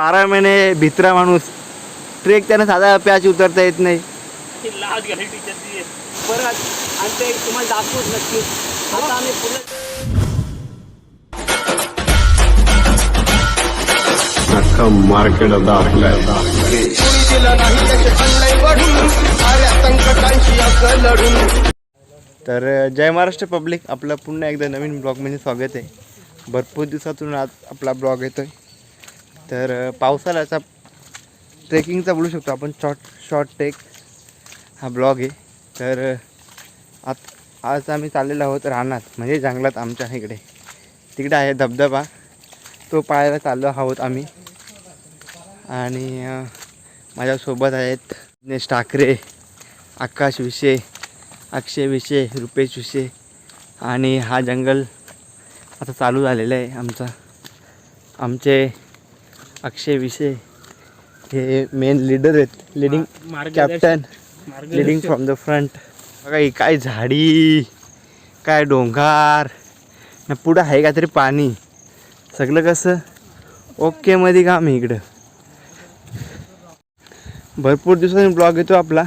बारा महिने भित्रा माणूस. ट्रेक त्यानं साधा प्याच उतरता येत नाही. लाज घाली टीचरची परत आणि ते तुम्हाला दाखवूच नक्की. आता आम्ही पुढे अख्खा मार्केट आता आपल्या तर जय महाराष्ट्र पब्लिक. आपलं पुन्हा एकदा नवीन ब्लॉगमध्ये स्वागत आहे. भरपूर दिवसातून आज आपला ब्लॉग येतो आहे तर पावसाळ्याचा ट्रेकिंगचा बोलू शकतो आपण शॉर्ट शॉर्ट ट्रेक हा ब्लॉग आहे. तर आत आज आम्ही चाललेलो आहोत रानात म्हणजे जंगलात आमच्या इकडे. तिकडे आहे धबधबा. तो पाहायला चाललो आहोत आम्ही. आणि माझ्यासोबत आहेत दिनेश ठाकरे आकाश विषे अक्षय विषे रुपेश विषे. आणि हा जंगल आता चालू झालेला आहे आमचा. आमचे अक्षय विषे हे मेन लीडर आहेत. Leading captain leading from the front बघा ही काय झाडी काय डोंगर. न पुढं आहे का तरी पाणी. सगळं कसं? ओकेमध्ये काम आहे इकडं. भरपूर दिवसांनी ब्लॉग येतो आपला.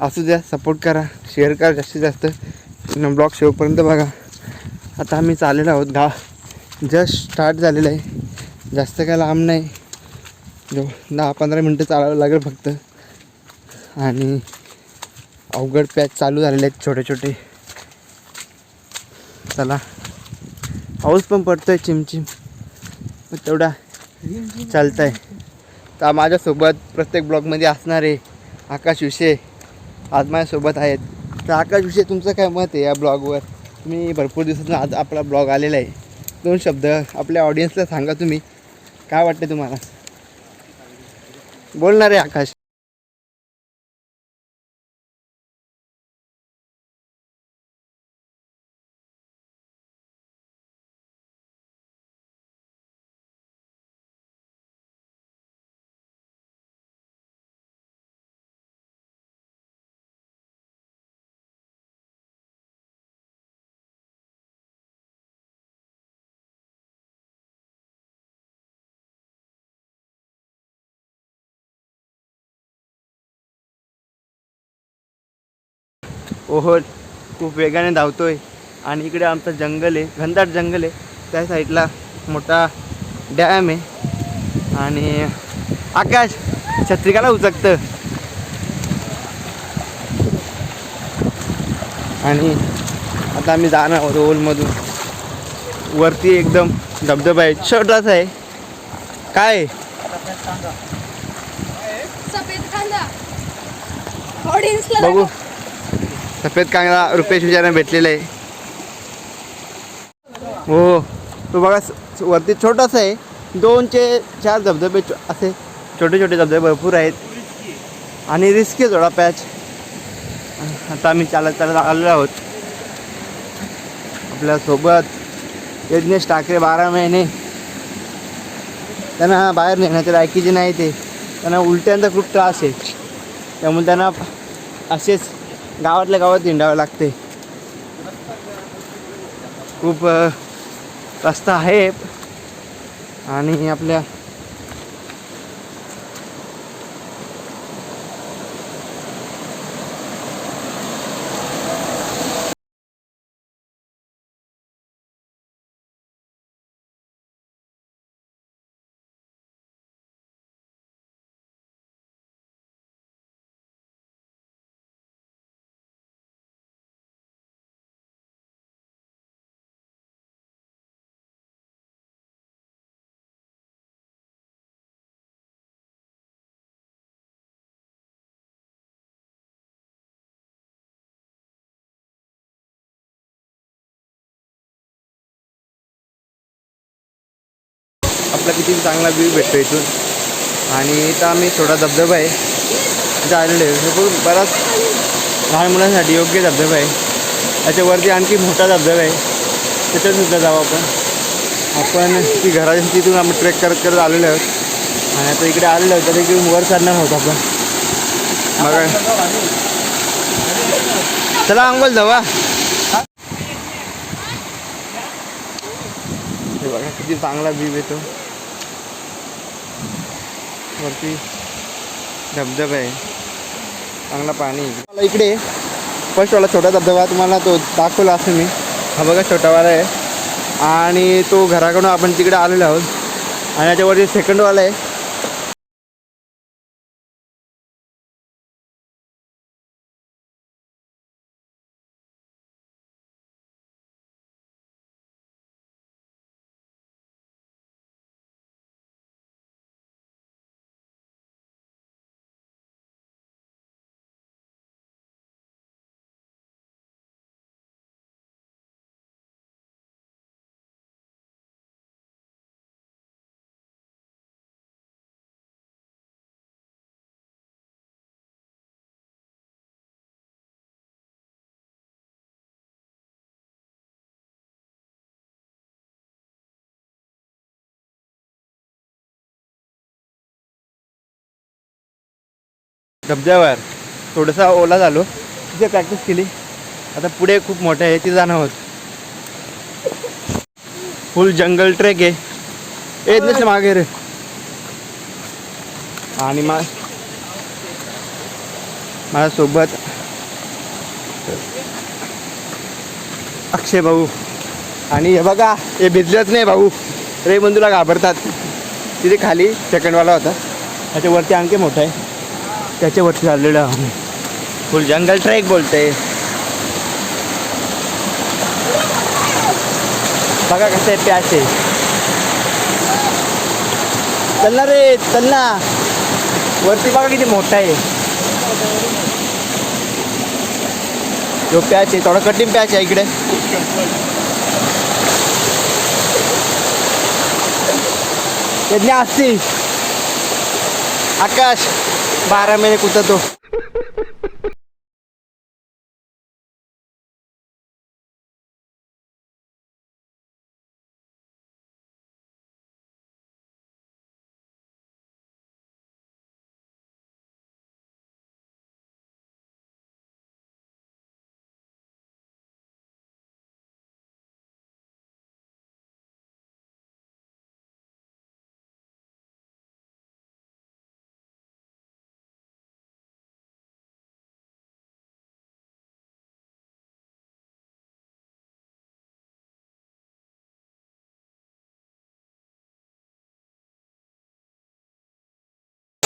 असू द्या सपोर्ट करा. शेअर करा जास्तीत जास्त. ब्लॉग शेवटपर्यंत बघा. आता आम्ही चाललेलो आहोत गाव. जस्ट स्टार्ट झालेलं आहे. जास्त काय लांब नाही. जो दहा पंधरा मिनटं चालावं लागेल फक्त. आणि अवघड पॅच चालू झालेले आहेत छोटे छोटे. चला. पाऊस पण पडतोय चिमचिम. तेवढा चालत आहे तर माझ्यासोबत प्रत्येक ब्लॉगमध्ये असणारे आकाश विषय आज माझ्यासोबत आहेत. तर आकाश विषय तुमचं काय मत आहे या ब्लॉगवर? तुम्ही भरपूर दिवसातून आज आपला ब्लॉग आलेला आहे. दोन शब्द आपल्या ऑडियन्सला सांगा तुम्ही. काय वाटते तुम्हाला? बोलणार आहे आकाश. ओहोल खूप वेगाने धावतोय. आणि इकडे आमचं जंगल आहे घनदाट जंगल आहे. त्या साईडला मोठा डॅम आहे. आणि आकाश छत्रिकाला उचकतं. आणि आता आम्ही जाणार आहोत ओलमधून वरती एकदम धबधबा आहे. छोटाच आहे. काय? आहे? बघू. सफेद कांगडा रुपेश विचाराने भेटलेला आहे. हो तो बघा वरती छोटासा आहे. दोनचे चार धबधबे असे छोटे छोटे धबधबे भरपूर आहेत. आणि रिस्की थोडा पॅच. आता आम्ही चालत चालत आलेलो आहोत. आपल्यासोबत यज्ञेश ठाकरे बारा महिने. त्यांना बाहेर नेण्याचे लायकीचे नाही ते. त्यांना उलट्यांचा खूप त्रास आहे. त्यामुळे त्यांना असेच गावातल्या गावात हिंडावं लागते. खूप रस्ता आहे. आणि आपल्या आपला किती चांगला व्ह्यू भेटतो इथून. आणि इथं आम्ही थोडा धबधबा आहे. इथं आलेलो आहे. हे बराच लहान मुलांसाठी योग्य धबधबा आहे. त्याच्यावरती आणखी मोठा धबधबा आहे. त्याच्यात सुद्धा जाऊ आपण. आपण ती घराच्या तिथून आम्ही ट्रेक करत करत आलेलो आहोत. आणि आता इकडे आलेलो आहोत. तर इकडून वर चालणार आहोत आपण. मग चला अंगोल जावा हे बघा किती चांगला व्ह्यू येतो वरती धबधबा आहे. चांगला पाणी आहे. मला इकडे. फर्स्टवाला छोटा धबधबा तुम्हाला तो दाखवला असं मी. हा बघा छोटावाला आहे. आणि तो घराकडून आपण तिकडे आलेलो आहोत. आणि याच्यावरती सेकंडवाला आहे. धबधब्यावर थोडंसा ओला झालो. तिथे प्रॅक्टिस केली. आता पुढे खूप मोठं आहे तिथे जाणं आहोत फुल जंगल ट्रेक आहे. येत नसे मागे रे. आणि मा माझ्यासोबत अक्षय भाऊ. आणि हे बघा हे भिजलंच नाही भाऊ. रे बंधूला घाबरतात. तिथे खाली सेकंडवाला होता. त्याच्यावरती आणखी मोठा आहे. त्याच्यावरती चाललेलं आम्ही. फुल जंगल ट्रेक बोलते. बघा कसं आहे प्याचे चल ना रे चल ना. वरती बघा किती मोठा आहे. जो पॅच आहे थोडा कठीण पॅच आहे इकडे. यज्ञ असती आकाश बारा महिने कुठं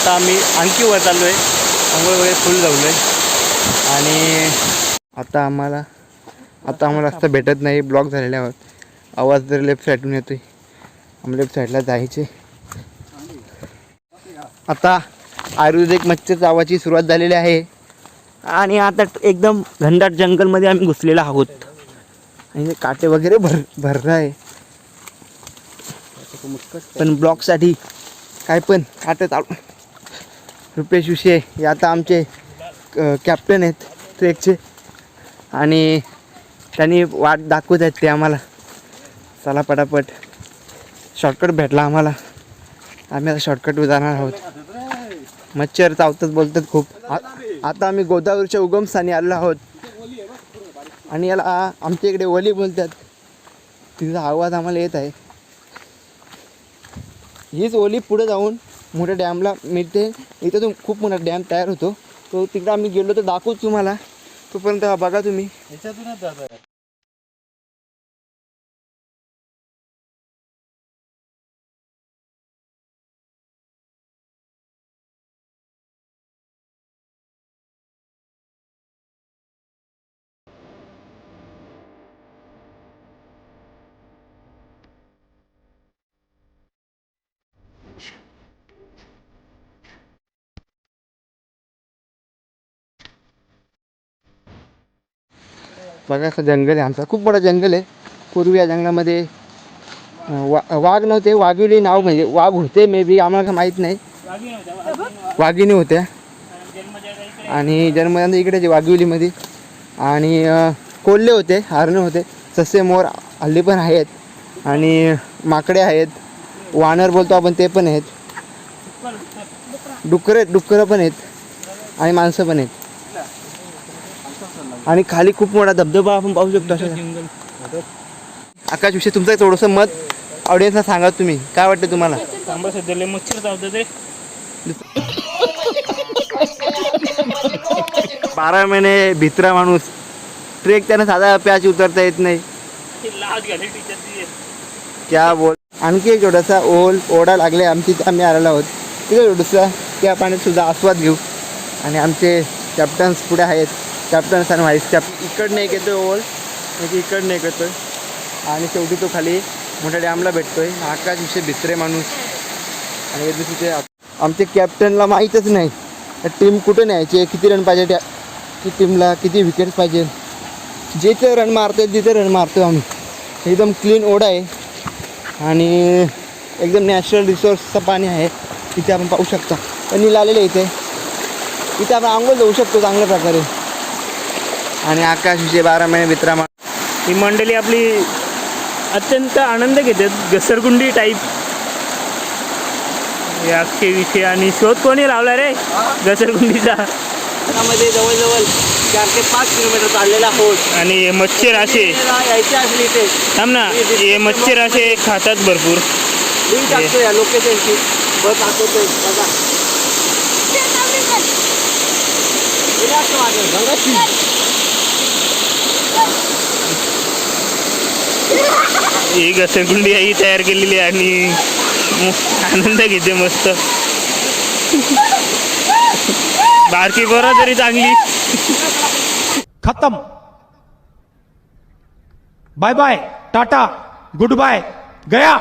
आता आम्ही आणखी वर चाललो आहे आंघोळ वगैरे फुल जाऊलो आहे आणि आता आम्हाला आता आम्हाला रस्ता भेटत नाही ब्लॉक झालेले आहोत आवाज जर लेफ्ट साईडून येतो आम्ही लेफ्ट साईडला जायचे. आता आयुर्वेदिक मच्छर चावाची सुरुवात झालेली आहे. आणि आता एकदम घनदाट जंगलमध्ये आम्ही घुसलेलो आहोत. आणि काटे वगैरे भर भरलं आहे. पण ब्लॉकसाठी काय पण काटे चालू रुपेश विषय हे आता आमचे कॅप्टन आहेत ट्रेकचे. आणि त्यांनी वाट दाखवत आहेत ते आम्हाला. चला पटापट. शॉर्टकट भेटला आम्हाला. आम्ही आता शॉर्टकट जाणार आहोत. मच्छर चावतात बोलतात खूप. आ- आता आम्ही गोदावरीच्या उगमस्थानी आलो आहोत. आणि याला आमच्या इकडे वली बोलतात. तिचा आवाज आम्हाला येत आहे. हीच ओली पुढे जाऊन मोठ्या डॅमला मिळते इथं तो खूप मोठा डॅम तयार होतो. तो तिकडे आम्ही गेलो तर दाखवू तुम्हाला. तोपर्यंत बघा तुम्ही. बघा असं जंगल आहे आमचं. खूप मोठं जंगल आहे. पूर्वी या जंगलामध्ये वा वाघ नव्हते. वाघिणी नाव म्हणजे वाघ होते मे बी आम्हाला काय माहीत नाही. वाघिणी होत्या. आणि जन्मदान इकडे जे वाघिवलीमध्ये. आणि कोल्हे होते हरणं होते. ससे मोर हल्ली पण आहेत. आणि माकडे आहेत. वानर बोलतो आपण ते पण आहेत. डुकरं डुकरं पण आहेत. आणि माणसं पण आहेत. आणि खाली खूप मोठा धबधबा आपण पाहू शकतो असं आकाश विषयी तुमचं थोडंसं मत ऑडियन्सला सांगा तुम्ही. काय वाटतं तुम्हाला? बारा महिने भित्रा माणूस. ट्रेक त्यानं साधा प्याच उतरता येत नाही. क्या बोल? आणखी एक छोटासा ओल ओढा लागले. आमची आम्ही आलेलो आहोत. तिथे छोटंसं त्या पाण्यात सुद्धा आस्वाद घेऊ. आणि आमचे कॅप्टन्स पुढे आहेत. कॅप्टन्स आणि व्हाईस कॅप इकडनं एक येतो ओल एक इकडनं एक येतो आणि शेवटी तो खाली मोठ्या डॅमला भेटतोय. आकाश विषय भित्रे माणूस. आणि येतो तिथे आमच्या कॅप्टनला माहीतच नाही. टीम कुठं न्यायची? किती रन पाहिजे त्या की टीमला किती विकेट्स पाहिजे? जिथे रन मारतो तिथे रन मारतो आम्ही. एकदम क्लीन ओढा आहे. आणि एकदम नॅचरल रिसोर्सचं पाणी आहे. तिथे आपण पाहू शकता. पण आलेलं इथे. इथे आपण आंघोळ जाऊ शकतो चांगल्या प्रकारे. आणि आकाश विषय बारा महिने मित्रा ही मंडळी आपली अत्यंत आनंद घेतात घसरगुंडी टाईप हे अख्खे विषय आणि शोध कोणी लावला रे? घसरगुंडीचा. त्यामध्ये जवळजवळ चार ते पाच किलोमीटर चाललेला आहोत आणि हे मच्छर असे. यायचे असले इथे. थांब ना हे मच्छर असे खातात भरपूर. लिंक टाकतो या लोकेशनची. बस दाखवतोय. बघा. ही घसरगुंडी आई तयार केलेली आहे आणि आनंद घेते मस्त. बारकी बरं तरी चांगली. खतम. Bye bye ta ta good bye गया.